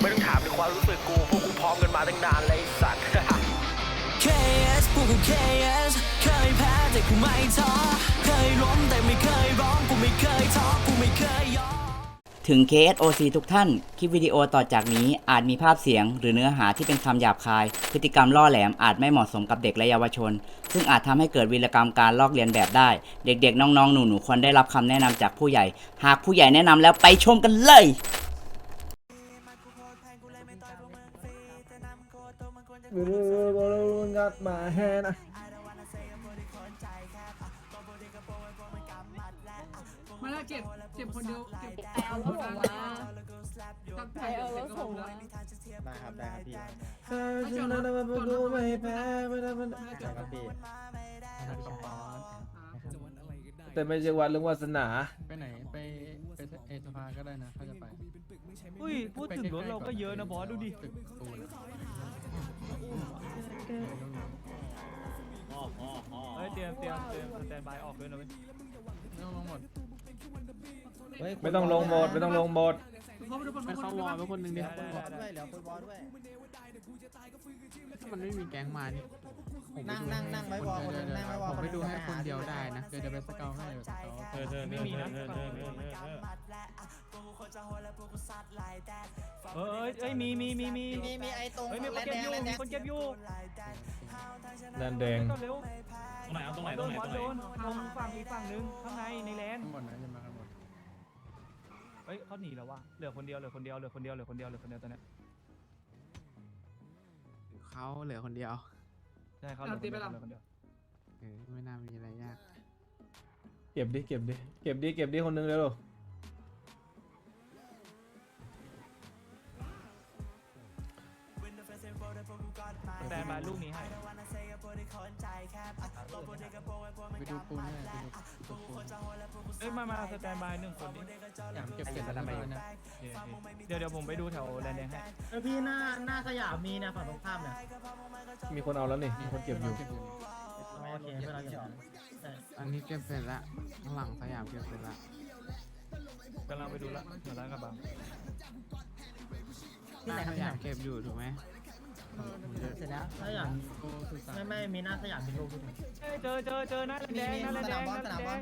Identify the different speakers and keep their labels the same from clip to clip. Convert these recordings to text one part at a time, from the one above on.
Speaker 1: ไม่ต้องถามถึงความรู้สึกกู พวกกูพร้อมกันมาตั้งนานเลยไอ้สัตว์
Speaker 2: KS พวกกู KS เคยแพ้แต่กูไม่ท้อเคยล้มแต่ไม่เคยร้องกูไม่เคยท้อกูไม่เคยยอม
Speaker 3: ถึง KSOC ทุกท่าน คลิปวิดีโอต่อจากนี้อาจมีภาพเสียง หรือเนื้อหาที่เป็นคำหยาบคาย พฤติกรรมล่อแหลมอาจไม่เหมาะสมกับเด็กและเยาวชน ซึ่งอาจทำให้เกิดวีรกรรมการลอกเลียนแบบได้ เด็กๆ น้องๆ หนูๆ ควรได้รับคำแนะนำจากผู้ใหญ่ หากผู้ใหญ่แนะนำแล้วไปชมกันเลย
Speaker 4: งัดมาแฮนะ
Speaker 5: มาแล้วเก็บเก็บคนเดียวเก็บ
Speaker 6: เอาแล้วบอกว่า
Speaker 5: ตั้ง
Speaker 6: ใครเอารถส่งมา
Speaker 4: ได้ครับได้ครับพี่ฉันนั้นมาพูดไม่แพ้ไม่ได้ไม่ได้ครับพี่แต่ไม่ใช่วันเรื่องวาสนา
Speaker 7: ไปไหนไปไปเอสภาก็ได้นะถ้าจะไป
Speaker 8: อุ้ยพูดถึงรถเราก็เยอะนะบอสดูดิ มเตรียมเตรียมสแตนบายออกด้วยนะเว้ย
Speaker 7: ไม่ต้องลงหมด
Speaker 4: ไม่ต้องลงโหมดไม่ต้องลงโหมด
Speaker 5: เขาไปดูคน
Speaker 7: ไปเข้าวอลไปคนหนึ่งดิ
Speaker 4: ด้วยเหลือคนบอลด้วย
Speaker 7: ถ้ามันไม่มีแก๊งมานี่ผม
Speaker 4: นั่งนั่งนั่งไว้วอลคนหนึ่งนั่งไว้วอล
Speaker 7: ผมไปดู
Speaker 4: คนหนึ่ง
Speaker 7: ให้คนเดียวได้นะเดี๋ยวจะไปสเกลให้สเกล
Speaker 8: เออเธอไม่มีนะเออเอ้ยเอ้ยมีมีมีมี
Speaker 4: มีมีไอ้ตรง
Speaker 8: เฮ้ยมีคนเก็บอยู่มีคนเก็บอยู่
Speaker 4: แดนแดง
Speaker 8: ก็เร็วตรงไหนเอาตรงไหนตรงไหนตรงไหนโดนตรงฝั่งอีกฝั่งนึงข้างในในแลน
Speaker 7: ทั้งหมดนะจะมากันหมด
Speaker 8: เฮ้ยเขาหนีแล้ววะเหลือคนเดียวเหลือคนเดียวเหลือคนเดียวเหลือคนเดียวเหลือคนเดียวตอนเนี้ย
Speaker 7: เขาเหลือคนเดียว
Speaker 8: ใช่เขาเหลือคนเดียวเหลือคนเดียว
Speaker 7: เออไม่น่ามีอะไรยาก
Speaker 4: เก็บดิเก็บดิเก็บดิเก็บดิคนหนึงเร็ว
Speaker 8: สแตนบายลูกนี้ให้
Speaker 7: ไปดูปูนให้ไปดูปูน
Speaker 8: เอ้ยมามาสแตนบายหนึ่งคนนี้
Speaker 7: อยากเก็บเสร็จแล้วไปนะ
Speaker 8: เดี๋ยวเดี๋ยวผมไปดูแถวแลนด์แดงให้
Speaker 9: เออพี่หน้าหน้าสยามมีนะฝั่งตรงข้ามเนี่ย
Speaker 4: มีคนเอาแล้วนี่มีคนเก็บอยู่
Speaker 9: โอเคเพื่อนเราเก็บ
Speaker 7: อันนี้เก็บเสร็จละข้างหลังสยามเก็บเสร็จละ
Speaker 8: กำลังไปดูละเดี๋ยวร้านกระบัง
Speaker 7: หน้าสยามเก็บอยู่ถูกไหม
Speaker 9: เสร็จแล้วสยา
Speaker 7: อ้สุดสา
Speaker 9: ไม่ไม่มีหน้าสยามเป็นรูป
Speaker 8: เอ้ยเจอเจอเจอหน้าแดงหน้าแดงหน้าแดง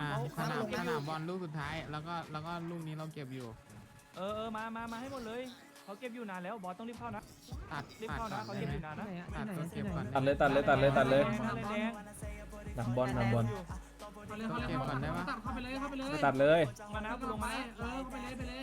Speaker 7: อ่าสนามสนามบอลลูกสุดท้าย แล้วก็แล้วก็ลูกนี้เราเก็บอยู่
Speaker 8: เออเออมามามาให้หมดเลยเขาเก็บอยู่นานแล้วบอสต้องรีบเข้านะ
Speaker 7: ตัด
Speaker 8: รีบเข้านะเขาเก็บ
Speaker 7: ไหม
Speaker 8: อยู่นานนะ
Speaker 7: ตัดก็เก็บก่อน
Speaker 4: ตัดเลยตัดเลยตัดเลยตัดเลย
Speaker 8: หนัง
Speaker 4: บอลหนังบอล
Speaker 5: เขาเลยเขาเลยเขาเลยตัดเข้าไปเลยเข้าไปเลย
Speaker 4: ตัดเลย
Speaker 8: มานะกูลงมา
Speaker 5: เออเข้าไปเลยไปเลย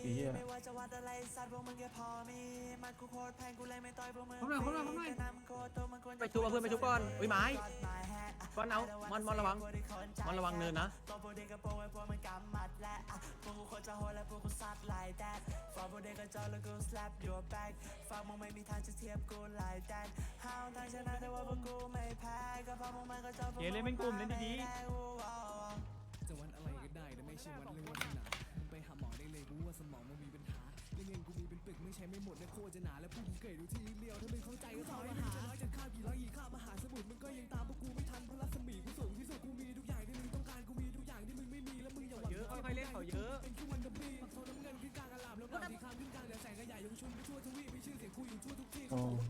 Speaker 4: ไอ้เหี้
Speaker 5: ยผมหน่อยผมหน่อยผมหน่อยไปชุบเอาเพื่อนไปชุบก่อนอุ้ยไม้ก้อนเอามอนมอนระวังมอนระวังเนินนะเกเล่นเป็นกลุ่มเล่น
Speaker 7: ดี
Speaker 8: ได้แต่ไม่ใช่วัดเลยวัฒ
Speaker 7: นามึงไปหาหมอได้เลยกู
Speaker 4: ว่าสมองมันมีปัญหาเรื่งเงินกูมีเป็นปึกไม่ใช้
Speaker 8: ไม่หมดนะโคจะหนา
Speaker 4: และพวกกูเกิดดูทีเดีย
Speaker 5: วถ้าไม่
Speaker 8: เข้าใจก็สอนมา
Speaker 5: หาจะน้อยจะข้ากี่ร้อยกี่ข้ามหาสมุทรมันก็ยังตามพวกกู
Speaker 1: ไม่ทันเพราะรัสมีกูสูงที่สุดกูมีทุกอย่างที่มึงต้องการกูมีทุกอย่างที่มึงไม่มีแล้วมึงอย่าหวังเยอะค่อยเล่นเขาเยอะเป็นขี้วันดั
Speaker 8: บบี้ปักโซน้ำเงินขึ้นกลางอาลามแล้ว
Speaker 9: ก็ที่ข้ามขึ้
Speaker 8: นก
Speaker 1: ลา
Speaker 9: งแต่แสงกระใหญ่
Speaker 1: ยั
Speaker 9: งชุนไปชั่วทวีปไปชื่
Speaker 1: อเสียงกูอยู่ชั่วทุกที่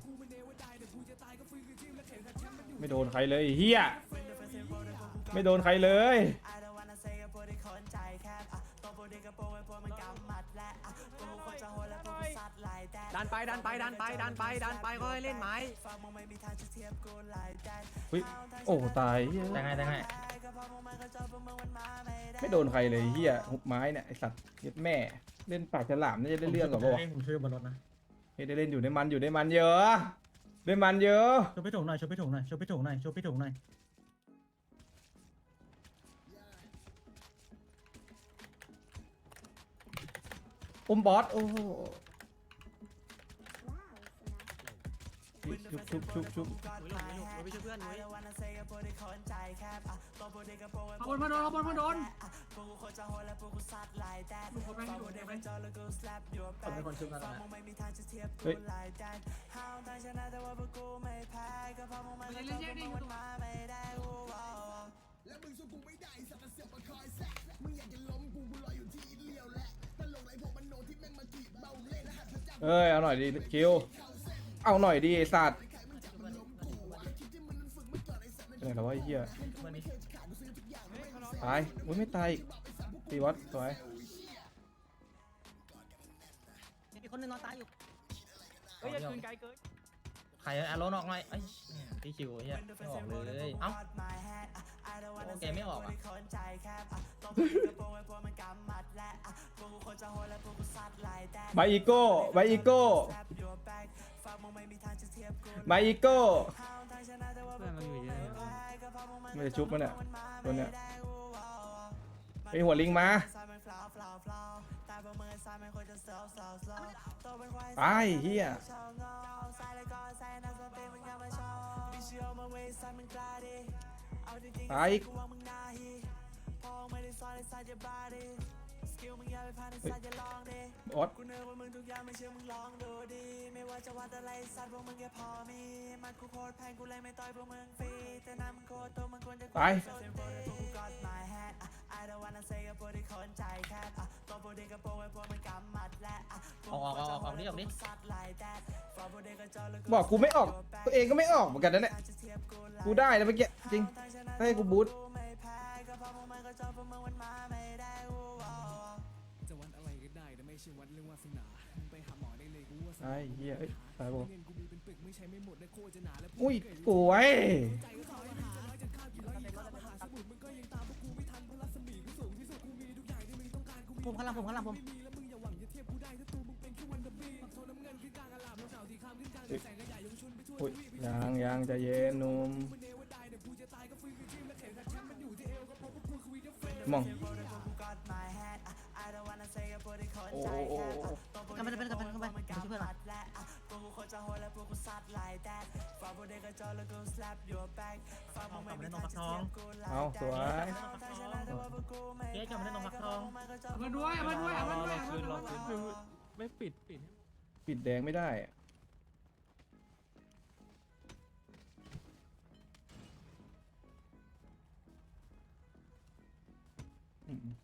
Speaker 1: กูมัเนวดาแต่กูจะตายก็
Speaker 4: ฟื้นคืนชีพและเข็นขัดแชมป์มันอยู่ไม่โดนใครเลยเฮียไม่โดนใครเลย
Speaker 1: ไปดันไปดันไปดันไปดันไปค่อยๆเล่นไม้
Speaker 4: อุ๊ยโอ้ตายเหี้ย
Speaker 9: แต่ไงแต่ไง
Speaker 4: ไม่โดนใครเลยเฮียหุบไม้เนี่ยไอสัตว์เย็ดแม่เล่นปากฉลามน่าจะได้เรื่องกับปะวะ
Speaker 9: ผมชื่อบนรถนะ
Speaker 4: เฮ้ยได้เล่นอยู่ได้มันอยู่ได้มันเยอะได้มันเยอะ
Speaker 9: ช่วยพี่ถุงหน่อยช่วยพี่ถุงหน่อยช่วยพี่ถุงหน่อยช่วยพี่ถุงหน่อย
Speaker 4: อุ้มบอสโอ้ ชุบชุบชุบชุบ
Speaker 1: หนุ่ยหลงหนุ่ยหลงหนุ่ยไปช่วยเพื่อนหนุ่ย
Speaker 5: เอาบนมาโดนเอาบนมาโดนลูกเขาแม่งอยู่เดี๋ยวไป
Speaker 9: ผมเป็นคนชุบกันนะ
Speaker 4: เฮ้ย
Speaker 5: ไปเล่นแยกดิตัว
Speaker 4: เอ้ยเอาหน่อยดิคิวเอาหน่อยดิไอ้สัตว์ เป็นไงแล้ววะไอ้เหี้ยตายอุ้ยไม่ตายอีกตีวัดสวย
Speaker 9: มีคนนึงนอนตายอยู่
Speaker 8: เฮ้ยอย่าคืนไกลเกิน
Speaker 9: ใครเอารถออกหน่อยไอ้พี่คิวเฮียไม่ออกเลยเอ้าโอเคไม่ออกอะ
Speaker 4: ไบอีโก้ไบอีโก้ไบอีโก้ ไม่ได้ชุบมันเนี่ยตัวเนี้ยไอหัวลิงมาไอ้เฮียตาย อีกเฮ้ยออสตาย
Speaker 9: ออกออกออกออกออกดิออกดิ
Speaker 4: บอกกูไม่ออก ตัวเองก็ไม่ออกเหมือนกันนะเนี่ยกูได้แล้วเมื่อกี้จริงให้กูบูท ไอ้เหี้ยเอ้ยตายปะอุ้ยกวย
Speaker 9: ผมข้างหลังผมข้างหลังผม
Speaker 4: อุ้ยยังยังใจะเย็นหนุ่มมองโอ้โห
Speaker 9: กันไปกันไปกันไปกันไปช่วยเพื่อ นหน่อยกลับมาเล่นนมฟักทอง
Speaker 4: เอาสวย
Speaker 9: เจ๊กลับมาเล่นมฟักทอง
Speaker 5: เอามาด้วยเอามาด้วยเอามาด้วยเอามาด้วย
Speaker 7: ไม่ปิดปิด
Speaker 4: ปิดแดงไม่ได้อะอืม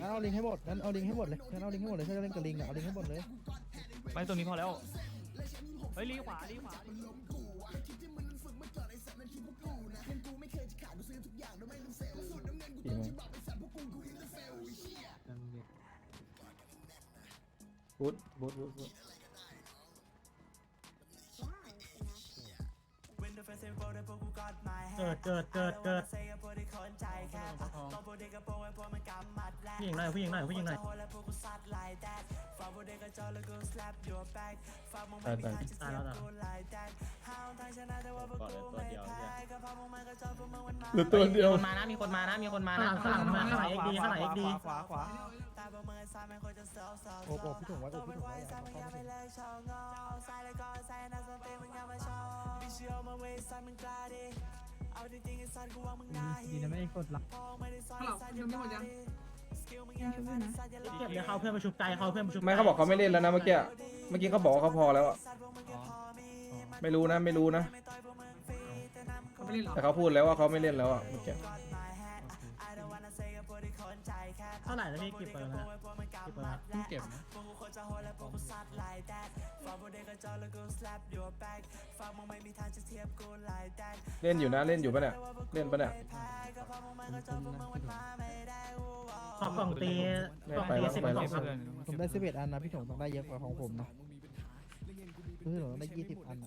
Speaker 6: งั้นเอาลิงให้หมดงั้นเอาลิงให้หมดเลยงั้นเอาลิงให้หมดเลยถ้าจะเล่นกับลิงอะเอาลิงให้หมดเลย
Speaker 8: ๆไม่ตรงนี้พอแล้ว เฮ้ยรีขวารีขวา
Speaker 4: ดีไหมบูทบูทบูทบูท
Speaker 9: เกิดเกิดเกิดเกิด ผู้หญิงหน่อยผู้หญิงหน่อยผู้หญิงหน่อย
Speaker 4: ตายตาย
Speaker 9: ตายแล้วตาย
Speaker 4: เหลือตัวเดียว
Speaker 9: คนมานะมีคนมานะมีคนมานะข้างหลังมาข้างหลังเอ็กดีข้างหลังเอ็กดี
Speaker 8: ขวาขวา
Speaker 6: โอบโอบพี่ถุงไว้โอบพี่ถุงไว้อย่าเอาเข้าไม่ถึง
Speaker 7: ดีนะไม่ได้กดหลัก
Speaker 5: ข้างหลังยังไม่หมดยัง
Speaker 9: เก็บเดี๋ยวเขาเพื่อนมาชุบใจเขาเพื่อนมาชุบ
Speaker 4: ไม่เขาบอกเขาไม่เล่นแล้วนะเมื่อกี้เมื่อกี้เขาบอกว่าเขาพอแล้วอะไม่รู้นะไม่รู้นะ
Speaker 5: เขาไม่เล่นหรอ
Speaker 4: แต่เขาพูดแล้วว่าเขาไม่เล่นแล้วอะเมื่อกี้
Speaker 9: เท่าไหร่นะพี่กี่เปอร์นะกี่เปอร์
Speaker 10: เพิ่งเก็บนะ
Speaker 4: เล่นอยู่นะเล่นอยู่ปะเนี่ยเล่นปะเนี่ย
Speaker 9: ขอกล่องตี
Speaker 4: ไม่ไปแล้วไปแล้ว
Speaker 6: ผมได้สิบเอ็ดอันนะพี่ถงต้องได้เยอะกว่าของผมนะพี่ถงต้องได้ยี่สิบอัน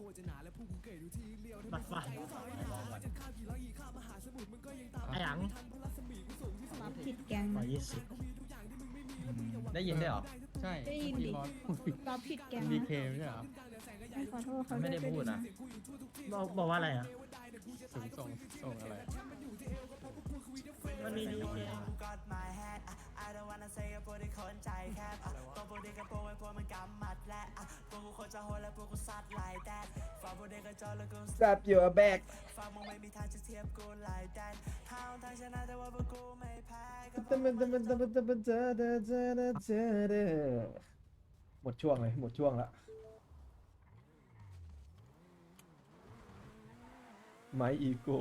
Speaker 9: บัตรไฟไอ้หยัง
Speaker 11: ผิดแกง
Speaker 9: ร้อยยี่สิบได้ยินได้หรอ
Speaker 10: ใช่
Speaker 11: ได้ยินดิ
Speaker 10: พี่บอส
Speaker 11: เราผิดแกง
Speaker 10: ดีเคไม่ใช่เหรอ
Speaker 11: ขอโทษเขา
Speaker 9: ไม่ได้พูดนะบอกบอกว่าอะไรอะ
Speaker 10: ส่งส่งส่งอะไร
Speaker 9: มันมีดีเค
Speaker 4: จับอยู่แบกหมดช่วงเลย หมดช่วงละไม้อีโก้